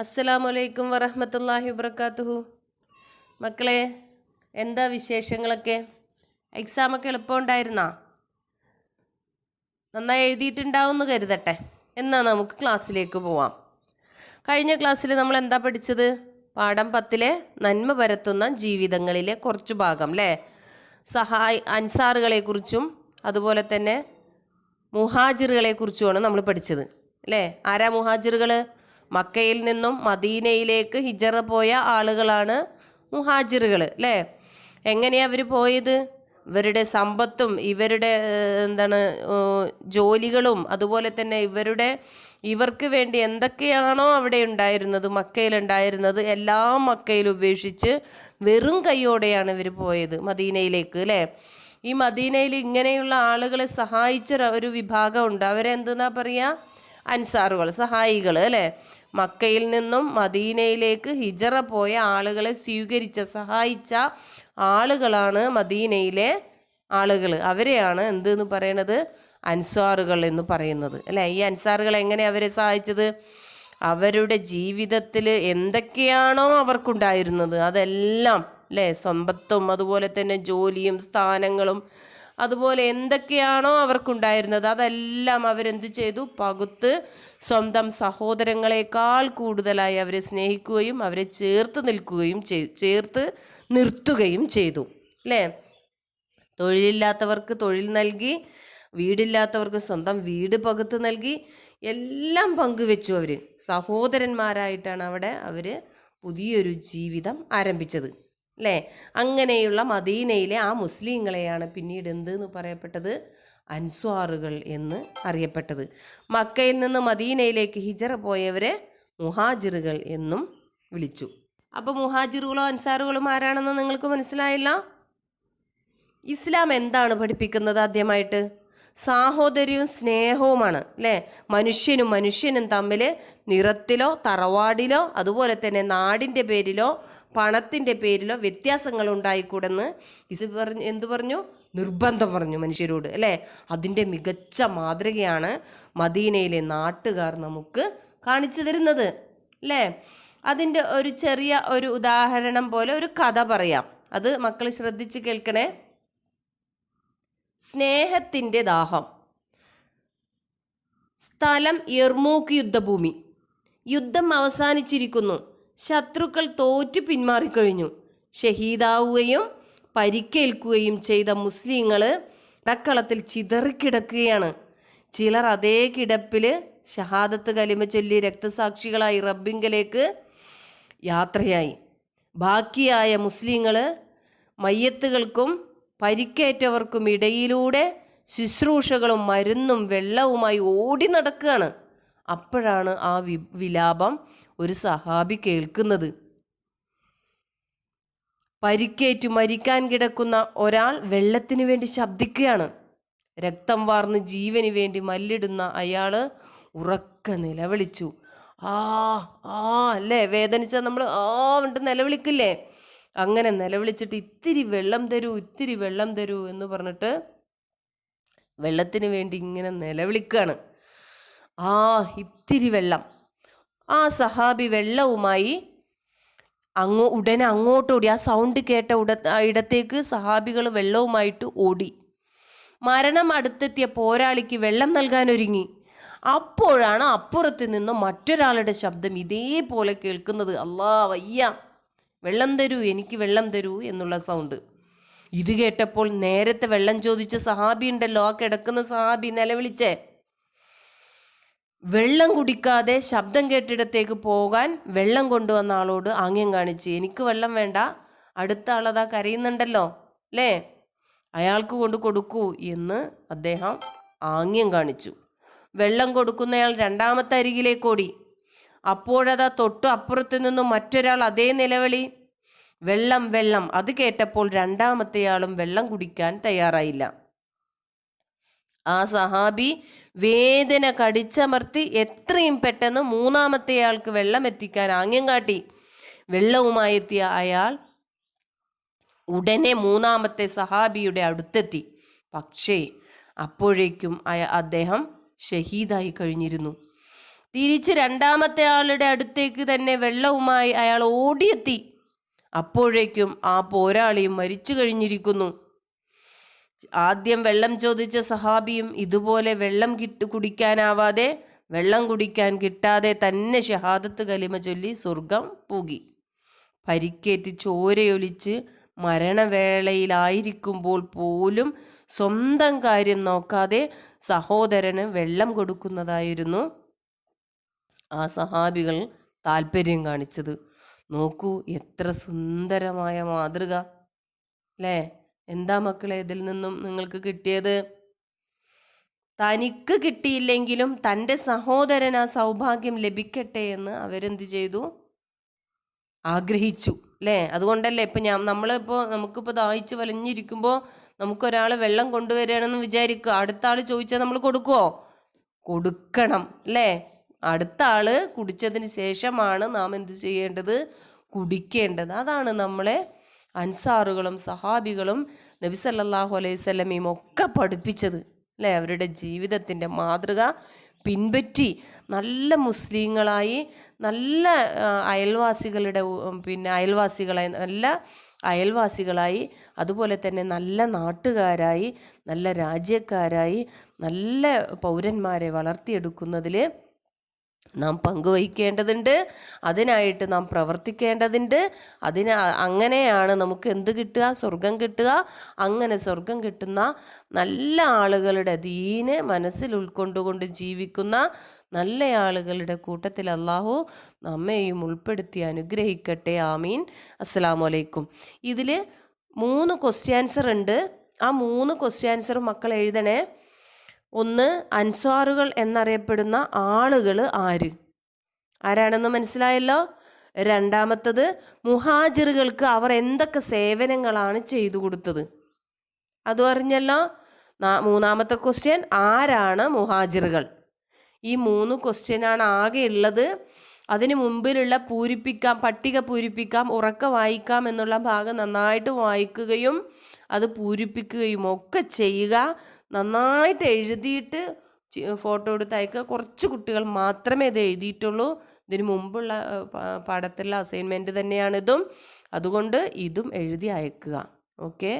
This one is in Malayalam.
അസ്സലാമു അലൈക്കും വറഹമത്തല്ലാഹി വബർക്കാത്തുഹു മക്കളെ എന്താ വിശേഷങ്ങളൊക്കെ? എക്സാമൊക്കെ എളുപ്പമുണ്ടായിരുന്നാ നന്നായി എഴുതിയിട്ടുണ്ടാവും എന്ന് കരുതട്ടെ. എന്നാൽ നമുക്ക് ക്ലാസ്സിലേക്ക് പോവാം. കഴിഞ്ഞ ക്ലാസ്സിൽ നമ്മൾ എന്താ പഠിച്ചത്? പാഠം പത്തിലെ നന്മ പരത്തുന്ന ജീവിതങ്ങളിലെ കുറച്ച് ഭാഗം അല്ലേ സഹായ് അൻസാറുകളെക്കുറിച്ചും അതുപോലെ തന്നെ മുഹാജിറുകളെ കുറിച്ചുമാണ് നമ്മൾ പഠിച്ചത് അല്ലേ ആരാ മുഹാജിറുകൾ മക്കയിൽ നിന്നും മദീനയിലേക്ക് ഹിജറ പോയ ആളുകളാണ് മുഹാജിറുകൾ അല്ലേ എങ്ങനെയാണ് അവർ പോയത്? ഇവരുടെ സമ്പത്തും ഇവരുടെ എന്താണ് ജോലികളും അതുപോലെ തന്നെ ഇവരുടെ ഇവർക്ക് വേണ്ടി എന്തൊക്കെയാണോ അവിടെ ഉണ്ടായിരുന്നത് മക്കയിലുണ്ടായിരുന്നത് എല്ലാം മക്കയിൽ ഉപേക്ഷിച്ച് വെറും കൈയോടെയാണ് ഇവർ പോയത് മദീനയിലേക്ക് അല്ലേ ഈ മദീനയിൽ ഇങ്ങനെയുള്ള ആളുകളെ സഹായിച്ച ഒരു- വിഭാഗമുണ്ട് അവരെന്തെന്നാ പറയുക അൻസാറുകൾ സഹായികൾ അല്ലേ? മക്കയിൽ നിന്നും മദീനയിലേക്ക് ഹിജറ പോയ ആളുകളെ സ്വീകരിച്ച സഹായിച്ച ആളുകളാണ് മദീനയിലെ ആളുകൾ അവരെയാണ് എന്തെന്ന് പറയണത്? അൻസാറുകൾ എന്ന് പറയുന്നത്. അല്ലേ? ഈ അൻസാറുകൾ എങ്ങനെ അവരെ സഹായിച്ചത്? അവരുടെ ജീവിതത്തിൽ എന്തൊക്കെയാണോ അവർക്കുണ്ടായിരുന്നത്. അതെല്ലാം അല്ലേ? സമ്പത്തും അതുപോലെ തന്നെ ജോലിയും സ്ഥാനങ്ങളും അതുപോലെ എന്തൊക്കെയാണോ അവർക്കുണ്ടായിരുന്നത് അതെല്ലാം അവരെന്ത് ചെയ്തു? പകുത്ത് സ്വന്തം സഹോദരങ്ങളെക്കാൾ കൂടുതലായി അവരെ സ്നേഹിക്കുകയും അവരെ ചേർത്ത് നിൽക്കുകയും ചേർത്ത് നിർത്തുകയും ചെയ്തു. അല്ലേ തൊഴിലില്ലാത്തവർക്ക് തൊഴിൽ നൽകി വീടില്ലാത്തവർക്ക് സ്വന്തം വീട് പകുത്ത് നൽകി എല്ലാം പങ്കുവെച്ചു അവർ സഹോദരന്മാരായിട്ടാണ് അവിടെ അവർ പുതിയൊരു ജീവിതം ആരംഭിച്ചത്. അല്ലേ അങ്ങനെയുള്ള മദീനയിലെ ആ മുസ്ലിങ്ങളെയാണ് പിന്നീട് എന്ത് എന്ന് പറയപ്പെട്ടത്? അൻസ്വാറുകൾ എന്ന് അറിയപ്പെട്ടത്. മക്കയിൽ നിന്ന് മദീനയിലേക്ക് ഹിജറ പോയവരെ മുഹാജിറുകൾ എന്നും വിളിച്ചു. അപ്പോൾ മുഹാജിറുകളോ അൻസാറുകളും ആരാണെന്ന് നിങ്ങൾക്ക് മനസ്സിലായില്ല? ഇസ്ലാം എന്താണ് പഠിപ്പിക്കുന്നത് ആദ്യമായിട്ട്? സാഹോദര്യവും സ്നേഹവുമാണ് അല്ലേ മനുഷ്യനും മനുഷ്യനും തമ്മിൽ നിറത്തിലോ തറവാടിലോ അതുപോലെ തന്നെ നാടിന്റെ പേരിലോ പണത്തിന്റെ പേരിലോ വ്യത്യാസങ്ങൾ ഉണ്ടായിക്കൂടെന്ന് ഇസ് പറഞ്ഞു എന്തു പറഞ്ഞു? നിർബന്ധം പറഞ്ഞു മനുഷ്യരോട് അല്ലേ? അതിന്റെ മികച്ച മാതൃകയാണ് മദീനയിലെ നാട്ടുകാർ നമുക്ക് കാണിച്ചു തരുന്നത് അല്ലേ? അതിന്റെ ഒരു ചെറിയ ഒരു ഉദാഹരണം പോലെ ഒരു കഥ പറയാം. അത് മക്കൾ ശ്രദ്ധിച്ച് കേൾക്കണേ. സ്നേഹത്തിന്റെ ദാഹം. സ്ഥലം യർമൂക്ക് യുദ്ധഭൂമി. യുദ്ധം അവസാനിച്ചിരിക്കുന്നു. ശത്രുക്കൾ തോറ്റു പിന്മാറിക്കഴിഞ്ഞു. ഷഹീദാവുകയും പരിക്കേൽക്കുകയും ചെയ്ത മുസ്ലിങ്ങൾ ഇടക്കളത്തിൽ ചിതറിക്കിടക്കുകയാണ്. ചിലർ അതേ കിടപ്പിൽ ഷഹാദത്ത് കലിമ ചൊല്ലി രക്തസാക്ഷികളായി റബ്ബിങ്കലേക്ക് യാത്രയായി. ബാക്കിയായ മുസ്ലിങ്ങൾ മയ്യത്തുകൾക്കും പരിക്കേറ്റവർക്കും ഇടയിലൂടെ ശുശ്രൂഷകളും മരുന്നും വെള്ളവുമായി ഓടി നടക്കുകയാണ്. അപ്പോഴാണ് ആ വിലാപം ഒരു സഹാബി കേൾക്കുന്നത്. പരിക്കേറ്റു മരിക്കാൻ കിടക്കുന്ന ഒരാൾ വെള്ളത്തിന് വേണ്ടി ശബ്ദിക്കുകയാണ്. രക്തം വാർന്ന് ജീവന് വേണ്ടി മല്ലിടുന്ന അയാൾ ഉറക്ക നിലവിളിച്ചു. ആ ആ അല്ലേ? വേദനിച്ച നമ്മൾ ആ ഉണ്ട് നിലവിളിക്കില്ലേ? അങ്ങനെ നിലവിളിച്ചിട്ട് ഇത്തിരി വെള്ളം തരൂ ഇത്തിരി വെള്ളം തരൂ എന്ന് പറഞ്ഞിട്ട് വെള്ളത്തിന് വേണ്ടി ഇങ്ങനെ നിലവിളിക്കുകയാണ് ആ ഇത്തിരി വെള്ളം ആ സഹാബി വെള്ളവുമായി അങ്ങോ ഉടനെ അങ്ങോട്ടോടി. ആ സൗണ്ട് കേട്ട ഉട ഇടത്തേക്ക് സഹാബികൾ വെള്ളവുമായിട്ട് ഓടി. മരണം അടുത്തെത്തിയ പോരാളിക്ക് വെള്ളം നൽകാൻ ഒരുങ്ങി. അപ്പോഴാണ് അപ്പുറത്ത് നിന്ന് മറ്റൊരാളുടെ ശബ്ദം ഇതേപോലെ കേൾക്കുന്നത്. അല്ലാ വയ്യ. വെള്ളം തരൂ എനിക്ക് വെള്ളം തരൂ എന്നുള്ള സൗണ്ട് ഇത് കേട്ടപ്പോൾ നേരത്തെ വെള്ളം ചോദിച്ച സഹാബി ഉണ്ടല്ലോ. ആ കിടക്കുന്ന സഹാബി നിലവിളിച്ചേ. വെള്ളം കുടിക്കാതെ ശബ്ദം കേട്ടിടത്തേക്ക് പോകാൻ വെള്ളം കൊണ്ടുവന്ന ആളോട് ആംഗ്യം കാണിച്ച് എനിക്ക് വെള്ളം വേണ്ട അടുത്ത ആളതാ കരയുന്നുണ്ടല്ലോ അല്ലേ അയാൾക്ക് കൊണ്ട് കൊടുക്കൂ എന്ന് അദ്ദേഹം ആംഗ്യം കാണിച്ചു. വെള്ളം കൊടുക്കുന്നയാൾ രണ്ടാമത്തെ അരികിലേക്കോടി അപ്പോഴതാ തൊട്ടു അപ്പുറത്ത് നിന്നും മറ്റൊരാൾ അതേ നിലവിളി. വെള്ളം വെള്ളം അത് കേട്ടപ്പോൾ രണ്ടാമത്തെയാളും വെള്ളം കുടിക്കാൻ തയ്യാറായില്ല. ആ സഹാബി വേദന കടിച്ചമർത്തി എത്രയും പെട്ടെന്ന് മൂന്നാമത്തെയാൾക്ക് വെള്ളം എത്തിക്കാൻ ആംഗ്യം കാട്ടി. വെള്ളവുമായി എത്തിയ അയാൾ ഉടനെ മൂന്നാമത്തെ സഹാബിയുടെ അടുത്തെത്തി. പക്ഷേ അപ്പോഴേക്കും അയ അദ്ദേഹം ഷഹീദായി കഴിഞ്ഞിരുന്നു. തിരിച്ച് രണ്ടാമത്തെ ആളുടെ അടുത്തേക്ക് തന്നെ വെള്ളവുമായി അയാൾ ഓടിയെത്തി. അപ്പോഴേക്കും ആ പോരാളിയും മരിച്ചു കഴിഞ്ഞിരിക്കുന്നു. ആദ്യം വെള്ളം ചോദിച്ച സഹാബിയും ഇതുപോലെ വെള്ളം കിട്ടു കുടിക്കാനാവാതെ വെള്ളം കുടിക്കാൻ കിട്ടാതെ തന്നെ ഷഹാദത്ത് കലിമ ചൊല്ലി സ്വർഗം പൂകി. പരിക്കേറ്റ് ചോരയൊലിച്ച് മരണവേളയിലായിരിക്കുമ്പോൾ പോലും സ്വന്തം കാര്യം നോക്കാതെ സഹോദരന് വെള്ളം കൊടുക്കുന്നതായിരുന്നു ആ സഹാബികൾ താല്പര്യം കാണിച്ചത്. നോക്കൂ എത്ര സുന്ദരമായ മാതൃക അല്ലേ? എന്താ മക്കളെ ഇതിൽ നിന്നും നിങ്ങൾക്ക് കിട്ടിയത്? തനിക്ക് കിട്ടിയില്ലെങ്കിലും തന്റെ സഹോദരൻ ആ സൗഭാഗ്യം ലഭിക്കട്ടെ എന്ന് അവരെന്ത് ചെയ്തു? ആഗ്രഹിച്ചു അല്ലേ? അതുകൊണ്ടല്ലേ ഇപ്പം ഞാൻ നമ്മളിപ്പോൾ നമുക്കിപ്പോൾ ദാഹിച്ച് വലഞ്ഞിരിക്കുമ്പോൾ നമുക്കൊരാൾ വെള്ളം കൊണ്ടുവരികയാണെന്ന് വിചാരിക്കുക. അടുത്ത ആൾ ചോദിച്ചാൽ നമ്മൾ കൊടുക്കുമോ കൊടുക്കണം അല്ലേ? അടുത്ത ആൾ കുടിച്ചതിന് ശേഷമാണ് നാം എന്ത് ചെയ്യേണ്ടത്? കുടിക്കേണ്ടത്. അതാണ് നമ്മളെ അൻസാറുകളും സഹാബികളും നബി സല്ലല്ലാഹു അലൈഹി സ്വലമയും ഒക്കെ പഠിപ്പിച്ചത് അല്ലേ? അവരുടെ ജീവിതത്തിന്റെ മാതൃക പിൻപറ്റി നല്ല മുസ്ലിങ്ങളായി നല്ല അയൽവാസികളുടെ പിന്നെ അയൽവാസികളായി നല്ല അയൽവാസികളായി അതുപോലെ തന്നെ നല്ല നാട്ടുകാരായി നല്ല രാജ്യക്കാരായി നല്ല പൗരന്മാരെ വളർത്തിയെടുക്കുന്നതിൽ നാം പങ്കുവഹിക്കേണ്ടതുണ്ട് അതിനായിട്ട് നാം പ്രവർത്തിക്കേണ്ടതുണ്ട് അതിന് അങ്ങനെയാണ് നമുക്ക് എന്ത് കിട്ടുക? സ്വർഗം കിട്ടുക. അങ്ങനെ സ്വർഗം കിട്ടുന്ന നല്ല ആളുകളുടെ ദീന് മനസ്സിൽ ഉൾക്കൊണ്ടുകൊണ്ട് ജീവിക്കുന്ന നല്ല ആളുകളുടെ കൂട്ടത്തിൽ അള്ളാഹു നമ്മെയും ഉൾപ്പെടുത്തി അനുഗ്രഹിക്കട്ടെ. ആമീൻ. അസ്സലാമു അലൈക്കും. ഇതിൽ മൂന്ന് ക്വസ്റ്റ്യൻ ആൻസർ ഉണ്ട്. ആ മൂന്ന് ക്വസ്റ്റ്യൻ ആൻസർ മക്കൾ എഴുതണേ. ഒന്ന് അൻസ്വാറുകൾ എന്നറിയപ്പെടുന്ന ആളുകൾ ആര്? ആരാണെന്ന് മനസ്സിലായല്ലോ? രണ്ടാമത്തത് മുഹാജിറുകൾക്ക് അവർ എന്തൊക്കെ സേവനങ്ങളാണ് ചെയ്തു കൊടുത്തത്? അതും അറിഞ്ഞല്ലോ മൂന്നാമത്തെ ക്വസ്റ്റ്യൻ ആരാണ് മുഹാജിറുകൾ? ഈ മൂന്ന് ക്വസ്റ്റ്യനാണ് ആകെ ഉള്ളത്. അതിന് മുമ്പിലുള്ള പൂരിപ്പിക്കാം പട്ടിക പൂരിപ്പിക്കാം ഉറക്ക വായിക്കാം എന്നുള്ള ഭാഗം നന്നായിട്ട് വായിക്കുകയും അത് പൂരിപ്പിക്കുകയും ഒക്കെ ചെയ്യുക. നന്നായിട്ട് എഴുതിയിട്ട് ഫോട്ടോ എടുത്ത് അയക്കുക. കുറച്ച് കുട്ടികൾ മാത്രമേ ഇത് എഴുതിയിട്ടുള്ളൂ. ഇതിന് മുമ്പുള്ള പാഠത്തിലുള്ള അസൈൻമെന്റ് തന്നെയാണിതും. അതുകൊണ്ട് ഇതും എഴുതി അയക്കുക. ഓക്കെ